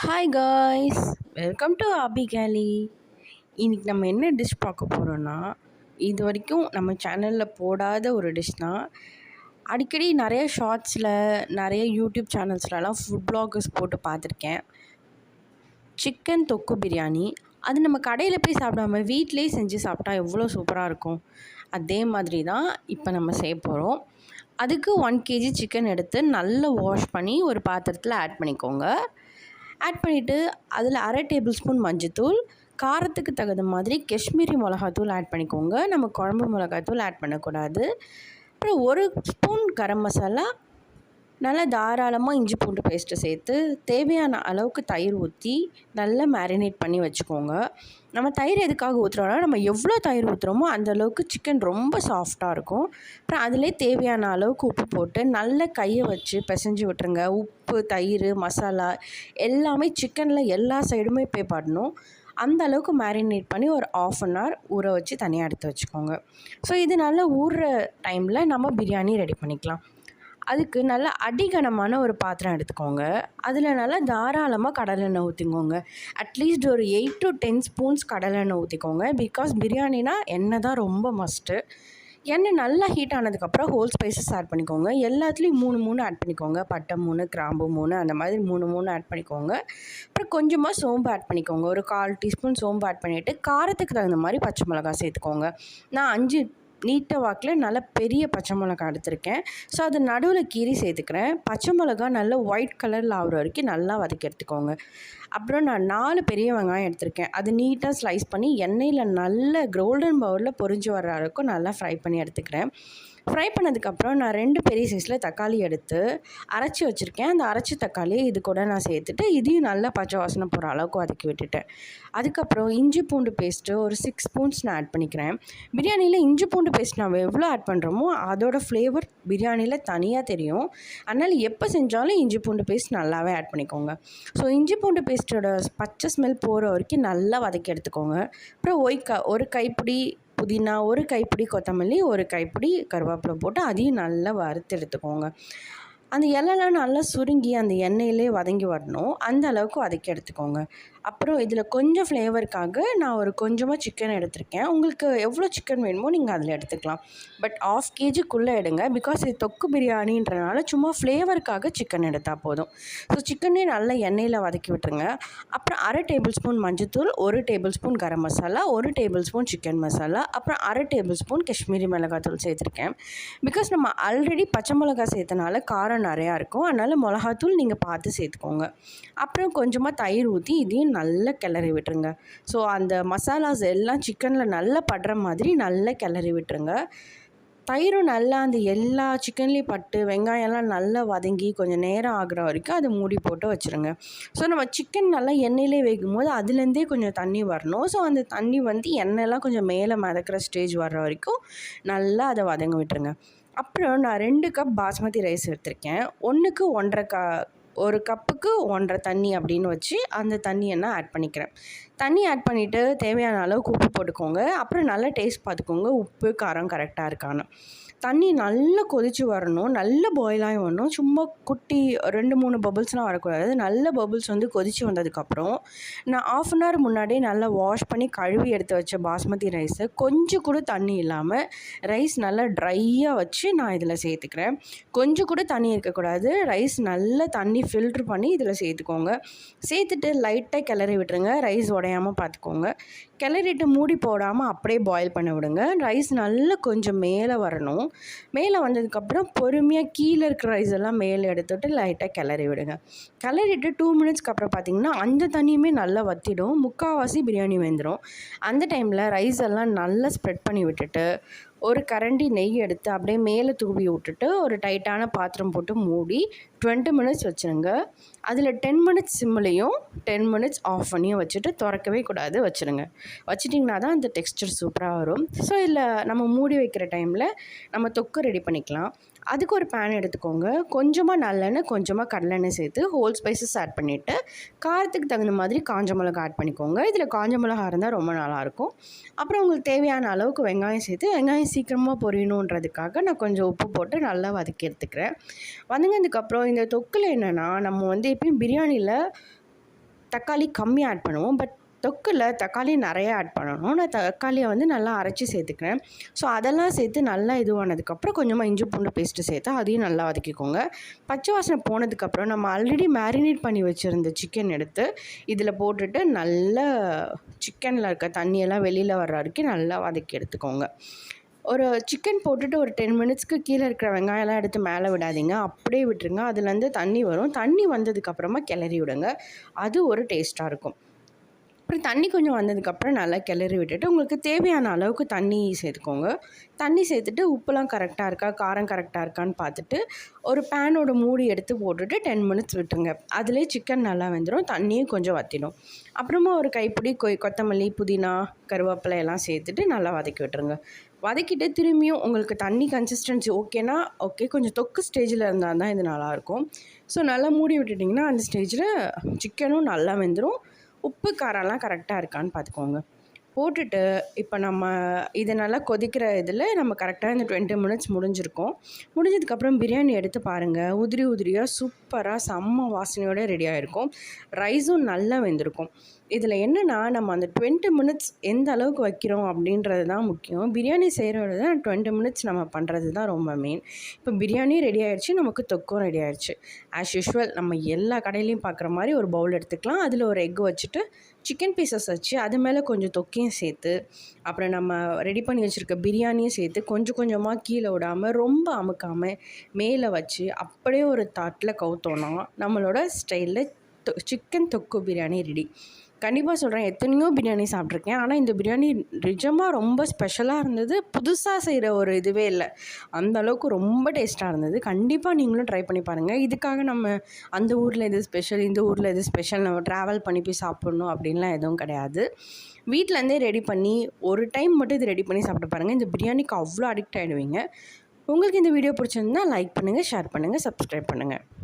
Hi guys welcome to Abhi கேலி இன்றைக்கி நம்ம என்ன டிஷ் பார்க்க போகிறோன்னா இது வரைக்கும் நம்ம சேனலில் போடாத ஒரு டிஷ் தான். அடிக்கடி நிறைய ஷார்ட்ஸில் நிறைய யூடியூப் சேனல்ஸ்லலாம் ஃபுட் பிளாகர்ஸ் போட்டு பார்த்துருக்கேன். சிக்கன் தொக்கு பிரியாணி. அது நம்ம கடையில் போய் சாப்பிடாம வீட்டிலே செஞ்சு சாப்பிட்டா எவ்வளோ சூப்பராக இருக்கும்? அதே மாதிரி தான் இப்போ நம்ம செய்ய போகிறோம் அதுக்கு ஒன் கேஜி சிக்கன் எடுத்து நல்லா வாஷ் பண்ணி ஒரு பாத்திரத்தில் ஆட் பண்ணிக்கோங்க. ஆட் பண்ணிவிட்டு அதில் அரை டேபிள் ஸ்பூன் மஞ்சத்தூள் காரத்துக்கு தகுந்த மாதிரி காஷ்மீரி மிளகாத்தூள் ஆட் பண்ணிக்கோங்க. நம்ம குழம்பு மிளகாத்தூள் ஆட் பண்ணக்கூடாது. அப்புறம் ஒரு ஸ்பூன் கரம் மசாலா நல்லா தாராளமாக இஞ்சி பூண்டு பேஸ்ட்டு சேர்த்து தேவையான அளவுக்கு தயிர் ஊற்றி நல்லா மேரினேட் பண்ணி வச்சுக்கோங்க. நம்ம தயிர் எதுக்காக ஊற்றுறோன்னா நம்ம எவ்வளோ தயிர் ஊற்றுறோமோ அந்த அளவுக்கு சிக்கன் ரொம்ப சாஃப்டாக இருக்கும். அப்புறம் அதிலே தேவையான அளவுக்கு உப்பு போட்டு நல்ல கையை வச்சு பிசைஞ்சு விட்டுருங்க. உப்பு உப்பு தயிர் மசாலா எல்லாமே சிக்கனில் எல்லா சைடுமே போய் படணும் அந்த அளவுக்கு மேரினேட் பண்ணி ஒரு ஆஃப் அன் ஹவர் ஊற வச்சு தனியாக எடுத்து வச்சுக்கோங்க. ஸோ இது நல்லா ஊறுற டைமில் நம்ம பிரியாணி ரெடி பண்ணிக்கலாம். அதுக்கு நல்ல அடிகனமான ஒரு பாத்திரம் எடுத்துக்கோங்க. அதில் நல்லா தாராளமாக கடலெண்ணெய் ஊற்றிக்கோங்க அட்லீஸ்ட் ஒரு எயிட் டு டென் ஸ்பூன்ஸ் கடலெண்ணெய் ஊற்றிக்கோங்க பிகாஸ் பிரியாணினா எண்ணெய் தான் ரொம்ப மஸ்ட்டு எண்ணெய் நல்லா ஹீட் ஆனதுக்கப்புறம் ஹோல் ஸ்பைசஸ் ஆட் பண்ணிக்கோங்க. எல்லாத்துலேயும் மூணு மூணு ஆட் பண்ணிக்கோங்க. பட்டை மூணு கிராம்பு மூணு அந்த மாதிரி மூணு மூணு ஆட் பண்ணிக்கோங்க. அப்புறம் கொஞ்சமாக சோம்பு ஆட் பண்ணிக்கோங்க. ஒரு கால் டீஸ்பூன் சோம்பு ஆட் பண்ணிவிட்டு காரத்துக்கு தகுந்த மாதிரி பச்சை மிளகா சேர்த்துக்கோங்க. நான் அஞ்சு நீட்ட வாக்கில் நல்ல பெரிய பச்சை மிளகா எடுத்திருக்கேன். ஸோ அது நடுவில் கீறி சேர்த்துக்கிறேன். பச்சை மிளகா நல்ல ஒயிட் கலரில் ஆகிற வரைக்கும் நல்லா வதக்கி எடுத்துக்கோங்க. அப்புறம் நான் நாலு பெரிய வெங்காயம் எடுத்திருக்கேன். அது நீட்டாக ஸ்லைஸ் பண்ணி எண்ணெயில் நல்ல கோல்டன் பவுலில் பொரிஞ்சு வர்ற அளவுக்கு நல்லா ஃப்ரை பண்ணி எடுத்துக்கிறேன். ஃப்ரை பண்ணதுக்கப்புறம் நான் ரெண்டு பெரிய சைஸில் தக்காளி எடுத்து அரைச்சி வச்சுருக்கேன். அந்த அரைச்சி தக்காளியை இது கூட நான் சேர்த்துட்டு இதையும் நல்லா பச்சை வாசனை போகிற அளவுக்கு வதக்கி விட்டுட்டேன். அதுக்கப்புறம் இஞ்சி பூண்டு பேஸ்ட்டு ஒரு சிக்ஸ் ஸ்பூன்ஸ் நான் ஆட் பண்ணிக்கிறேன். பிரியாணியில் இஞ்சி பூண்டு பேஸ்ட் நம்ம எவ்வளோ ஆட் பண்ணுறோமோ அதோட ஃப்ளேவர் பிரியாணியில் தனியாக தெரியும். அதனால் எப்போ செஞ்சாலும் இஞ்சி பூண்டு பேஸ்ட் நல்லாவே ஆட் பண்ணிக்கோங்க. ஸோ இஞ்சி பூண்டு பேஸ்ட்டோட பச்சை ஸ்மெல் போகிற வரைக்கும் நல்லா வதக்கி எடுத்துக்கோங்க. அப்புறம் ஒய் க ஒரு கைப்பிடி புதினா ஒரு கைப்பிடி கொத்தமல்லி ஒரு கைப்பிடி கருவேப்பிலை போட்டு அதையும் நல்லா வறுத்து எடுத்துக்கோங்க. அந்த இலைலாம் நல்லா சுருங்கி அந்த எண்ணெயிலே வதங்கி வரணும். அந்த அளவுக்கு வதக்கி எடுத்துக்கோங்க. அப்புறம் இதில் கொஞ்சம் ஃப்ளேவருக்காக நான் ஒரு கொஞ்சமாக சிக்கன் எடுத்திருக்கேன். உங்களுக்கு எவ்வளோ சிக்கன் வேணுமோ நீங்கள் அதில் எடுத்துக்கலாம். பட் ஆஃப் கேஜிக்குள்ளே எடுங்க. பிகாஸ் இது தொக்கு பிரியாணின்றனால சும்மா ஃப்ளேவருக்காக சிக்கன் எடுத்தால் போதும். ஸோ சிக்கனே நல்லா எண்ணெயில் வதக்கி விட்டுருங்க. அப்புறம் அரை டேபிள் ஸ்பூன் மஞ்சத்தூள் ஒரு டேபிள் ஸ்பூன் கரம் மசாலா ஒரு டேபிள் ஸ்பூன் சிக்கன் மசாலா அப்புறம் அரை டேபிள் ஸ்பூன் காஷ்மீரி மிளகாத்தூள் சேர்த்துருக்கேன். பிகாஸ் நம்ம ஆல்ரெடி பச்சை மிளகா சேர்த்தனால காரம் நிறையா இருக்கும். அதனால் மிளகாத்தூள் நீங்கள் பார்த்து சேர்த்துக்கோங்க. அப்புறம் கொஞ்சமாக தயிர் ஊற்றி இதையும் நல்லா கிளறி விட்டுருங்க. ஸோ அந்த மசாலாஸ் எல்லாம் சிக்கனில் நல்லா படுற மாதிரி நல்லா கிளறி விட்டுருங்க. தயிரும் நல்லா அந்த எல்லா சிக்கன்லேயும் பட்டு வெங்காயம்லாம் நல்லா வதங்கி கொஞ்சம் நேரம் ஆகிற வரைக்கும் அதை மூடி போட்டு வச்சுருங்க. ஸோ நம்ம சிக்கன் நல்லா எண்ணெயிலே வைக்கும் போது அதுலேருந்தே கொஞ்சம் தண்ணி வரணும். ஸோ அந்த தண்ணி வந்து எண்ணெய்லாம் கொஞ்சம் மேலே மிதக்கிற ஸ்டேஜ் வர்ற வரைக்கும் நல்லா அதை வதங்க விட்டுருங்க. அப்புறம் நான் ரெண்டு கப் பாஸ்மதி ரைஸ் எடுத்திருக்கேன். ஒன்றுக்கு ஒன்றரை க ஒரு கப்புக்கு ஒன்றரை தண்ணி அப்படின்னு வச்சு அந்த தண்ணியை நான் ஆட் பண்ணிக்கிறேன். தண்ணி ஆட் பண்ணிவிட்டு தேவையான அளவுக்கு உப்பு போட்டுக்கோங்க. அப்புறம் நல்லா டேஸ்ட் பார்த்துக்கோங்க. உப்பு காரம் கரெக்டாக இருக்கான்னு. தண்ணி நல்லா கொதித்து வரணும். நல்ல பாயிலாகி வரணும். சும்மா குட்டி ரெண்டு மூணு பபுள்ஸ்லாம் வரக்கூடாது. நல்ல பபுள்ஸ் வந்து கொதித்து வந்ததுக்கப்புறம் நான் ஆஃப் அன் ஹவர் முன்னாடியே நல்லா வாஷ் பண்ணி கழுவி எடுத்து வச்ச பாஸ்மதி ரைஸை கொஞ்சம் கூட தண்ணி இல்லாமல் ரைஸ் நல்லா ட்ரையாக வச்சு நான் இதில் சேர்த்துக்கிறேன். கொஞ்சம் கூட தண்ணி இருக்கக்கூடாது. ரைஸ் நல்லா தண்ணி ஃபில்ட்ரு பண்ணி இதில் சேர்த்துக்கோங்க. சேர்த்துட்டு லைட்டாக கிளறி விட்டுருங்க. ரைஸ் உடையாமல் பார்த்துக்கோங்க. கிளறிட்டு மூடி போடாமல் அப்படியே பாயில் பண்ண விடுங்க. ரைஸ் நல்லா கொஞ்சம் மேலே வரணும். மேலே வந்ததுக்கப்புறம் பொறுமையாக கீழே இருக்கிற ரைஸ் எல்லாம் மேலே எடுத்துகிட்டு லைட்டாக கிளறி விடுங்க. கிளறிட்டு டூ மினிட்ஸ்க்கு அப்புறம் பார்த்திங்கன்னா அந்த தண்ணியுமே நல்லா வற்றிடும் முக்கால்வாசி பிரியாணி வெந்துடும் அந்த டைமில் ரைஸ் எல்லாம் நல்லா ஸ்ப்ரெட் பண்ணி விட்டுட்டு ஒரு கரண்டி நெய் எடுத்து அப்படியே மேலே தூவி விட்டுட்டு ஒரு டைட்டான பாத்திரம் போட்டு மூடி டுவெண்ட்டி மினிட்ஸ் வச்சுருங்க. அதில் டென் மினிட்ஸ் சிம்லேயும் டென் மினிட்ஸ் ஆஃப் பண்ணியும் வச்சுட்டு திறக்கவே கூடாது வச்சுருங்க. வச்சிட்டிங்கன்னா தான் அந்த டெக்ஸ்டர் சூப்பராக வரும். ஸோ இதில் நம்ம மூடி வைக்கிற டைமில் நம்ம தொக்கு ரெடி பண்ணிக்கலாம். அதுக்கு ஒரு பேன் எடுத்துக்கோங்க. கொஞ்சமாக நல்லெண்ணெய் கொஞ்சமாக கடலெண்ணெய் சேர்த்து ஹோல் ஸ்பைசஸ் ஆட் பண்ணிவிட்டு காரத்துக்கு தகுந்த மாதிரி காஞ்ச மிளகா ஆட் பண்ணிக்கோங்க. இதில் காஞ்ச மிளகா இருந்தால் ரொம்ப நல்லாயிருக்கும். அப்புறம் உங்களுக்கு தேவையான அளவுக்கு வெங்காயம் சேர்த்து வெங்காயம் சீக்கிரமாக பொரியணுன்றதுக்காக நான் கொஞ்சம் உப்பு போட்டு நல்லா வதக்கி எடுத்துக்கிறேன். வதங்கினதுக்கப்புறம் இந்த தொக்கில் என்னென்னா நம்ம வந்து எப்பயும் பிரியாணியில் தக்காளி கம்மியாக ஆட் பண்ணுவோம். பட் தொக்கில் தக்காளி நிறைய ஆட் பண்ணணும். நான் தக்காளியை வந்து நல்லா அரைச்சி சேர்த்துக்கிறேன். ஸோ அதெல்லாம் சேர்த்து நல்லா இதுவானதுக்கப்புறம் கொஞ்சமாக இஞ்சி பூண்டு பேஸ்ட்டு சேர்த்து அதையும் நல்லா வதக்கிக்கோங்க. பச்சை வாசனை போனதுக்கப்புறம் நம்ம ஆல்ரெடி மேரினேட் பண்ணி வச்சுருந்த சிக்கன் எடுத்து இதில் போட்டுட்டு நல்லா சிக்கனில் இருக்க தண்ணியெல்லாம் வெளியில் வர்ற வரைக்கும் நல்லா வதக்கி எடுத்துக்கோங்க. ஒரு சிக்கன் போட்டுட்டு ஒரு டென் மினிட்ஸ்க்கு கீழே இருக்கிற வெங்காயம்லாம் எடுத்து மேலே விடாதீங்க. அப்படியே விட்டுருங்க. அதுலேருந்து தண்ணி வரும். தண்ணி வந்ததுக்கப்புறமா கிளறி விடுங்க. அது ஒரு டேஸ்ட்டாக இருக்கும். அப்புறம் தண்ணி கொஞ்சம் வந்ததுக்கப்புறம் நல்லா கிளறி விட்டுட்டு உங்களுக்கு தேவையான அளவுக்கு தண்ணி சேர்த்துக்கோங்க. தண்ணி சேர்த்துட்டு உப்புலாம் கரெக்டாக இருக்கா காரம் கரெக்டாக இருக்கான்னு பார்த்துட்டு ஒரு பேனோட மூடி எடுத்து போட்டுட்டு டென் மினிட்ஸ் விட்டுருங்க. அதிலே சிக்கன் நல்லா வெந்துடும் தண்ணியும் கொஞ்சம் வற்றிடும் அப்புறமா ஒரு கைப்பிடி கொய் கொத்தமல்லி புதினா கருவேப்பிலை எல்லாம் சேர்த்துட்டு நல்லா வதக்கி விட்டுருங்க. வதக்கிட்டு திரும்பியும் உங்களுக்கு தண்ணி கன்சிஸ்டன்சி ஓகேனா ஓகே கொஞ்சம் தொக்கு ஸ்டேஜில் இருந்தால் தான் இது நல்லாயிருக்கும் ஸோ நல்லா மூடி விட்டுட்டிங்கன்னா அந்த ஸ்டேஜில் சிக்கனும் நல்லா வெந்துடும் உப்பு காரம்லாம் கரெக்டாக இருக்கான்னு பார்த்துக்கோங்க. போட்டுட்டு இப்போ நம்ம இது நல்லா கொதிக்கிற இதில் நம்ம கரெக்டாக இந்த டுவெண்ட்டி மினிட்ஸ் முடிஞ்சிருக்கோம். முடிஞ்சதுக்கப்புறம் பிரியாணி எடுத்து பாருங்கள் உதிரி உதிரியாக சூப்பராக செம்ம வாசனையோடு ரெடி ஆகிருக்கும் ரைஸும் நல்லா வெந்திருக்கும். இதில் என்னென்னா நம்ம அந்த டுவெண்ட்டி மினிட்ஸ் எந்த அளவுக்கு வைக்கிறோம் அப்படின்றது தான் முக்கியம். பிரியாணி செய்கிறத தான் டுவெண்ட்டி மினிட்ஸ் நம்ம பண்ணுறது தான் ரொம்ப மெயின் இப்போ பிரியாணி ரெடி ஆகிடுச்சு நமக்கு தொக்கும் ரெடி ஆகிடுச்சு ஆஸ் யூஷுவல் நம்ம எல்லா கடையிலையும் பார்க்குற மாதிரி ஒரு பவுல் எடுத்துக்கலாம். அதில் ஒரு எக் வச்சுட்டு சிக்கன் பீசஸ் வச்சு அது மேலே கொஞ்சம் தொக்கையும் சேர்த்து அப்புறம் நம்ம ரெடி பண்ணி வச்சுருக்க பிரியாணியும் சேர்த்து கொஞ்சம் கொஞ்சமாக கீழே விடாமல் ரொம்ப அமுக்காமல் மேலே வச்சு அப்படியே ஒரு தாட்டில் கவுத்தோன்னா நம்மளோட ஸ்டைலில் சிக்கன் தொக்கு பிரியாணி ரெடி கண்டிப்பாக சொல்கிறேன் எத்தனையோ பிரியாணி சாப்பிட்ருக்கேன் ஆனால் இந்த பிரியாணி நிஜமாக ரொம்ப ஸ்பெஷலாக இருந்தது. புதுசாக செய்கிற ஒரு இதுவே இல்லை. அந்த அளவுக்கு ரொம்ப டேஸ்ட்டாக இருந்தது. கண்டிப்பாக நீங்களும் ட்ரை பண்ணி பாருங்கள் இதுக்காக நம்ம அந்த ஊரில் எது ஸ்பெஷல் இந்த ஊரில் எது ஸ்பெஷல் நம்ம ட்ராவல் பண்ணி போய் சாப்பிட்ணும் அப்படின்லாம் எதுவும் கிடையாது. வீட்டிலேருந்தே ரெடி பண்ணி ஒரு டைம் மட்டும் இது ரெடி பண்ணி சாப்பிட்டு பாருங்கள் இந்த பிரியாணிக்கு அவ்வளோ அடிக்ட் ஆகிடுவீங்க உங்களுக்கு இந்த வீடியோ பிடிச்சிருந்தா லைக் பண்ணுங்கள் ஷேர் பண்ணுங்கள் சப்ஸ்கிரைப் பண்ணுங்கள்